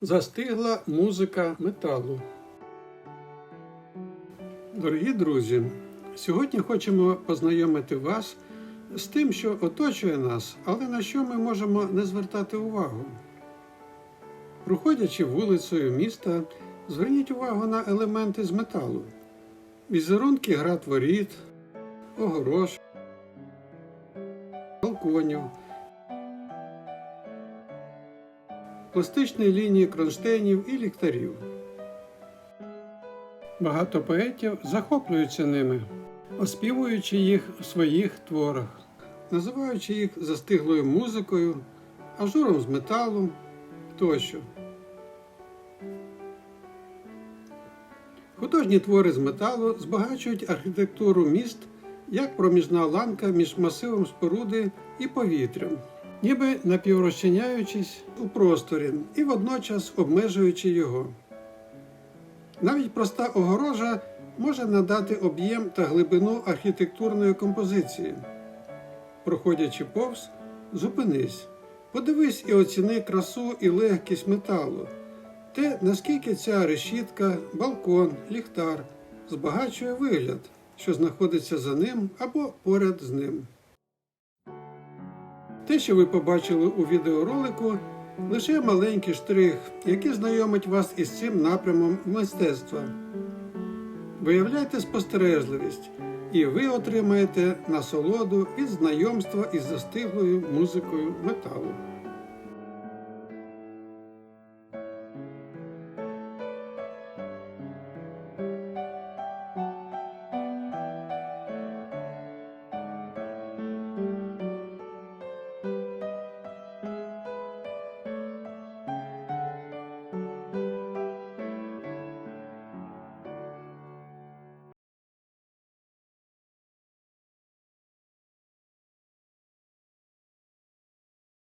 Застигла музика металу. Дорогі друзі, сьогодні хочемо познайомити вас з тим, що оточує нас, але на що ми можемо не звертати увагу. Проходячи вулицею міста, зверніть увагу на елементи з металу: візерунки град воріт, огорож, балконів. Пластичні лінії кронштейнів і ліхтарів. Багато поетів захоплюються ними, оспівуючи їх у своїх творах, називаючи їх застиглою музикою, ажуром з металу тощо. Художні твори з металу збагачують архітектуру міст як проміжна ланка між масивом споруди і повітрям ніби напіврозчиняючись у просторі і водночас обмежуючи його. Навіть проста огорожа може надати об'єм та глибину архітектурної композиції. Проходячи повз, зупинись, подивись і оціни красу і легкість металу, те, наскільки ця решітка, балкон, ліхтар збагачує вигляд, що знаходиться за ним або поряд з ним. Те, що ви побачили у відеоролику, лише маленький штрих, який знайомить вас із цим напрямом мистецтва. Виявляйте спостережливість, і ви отримаєте насолоду від знайомства із застиглою музикою металу.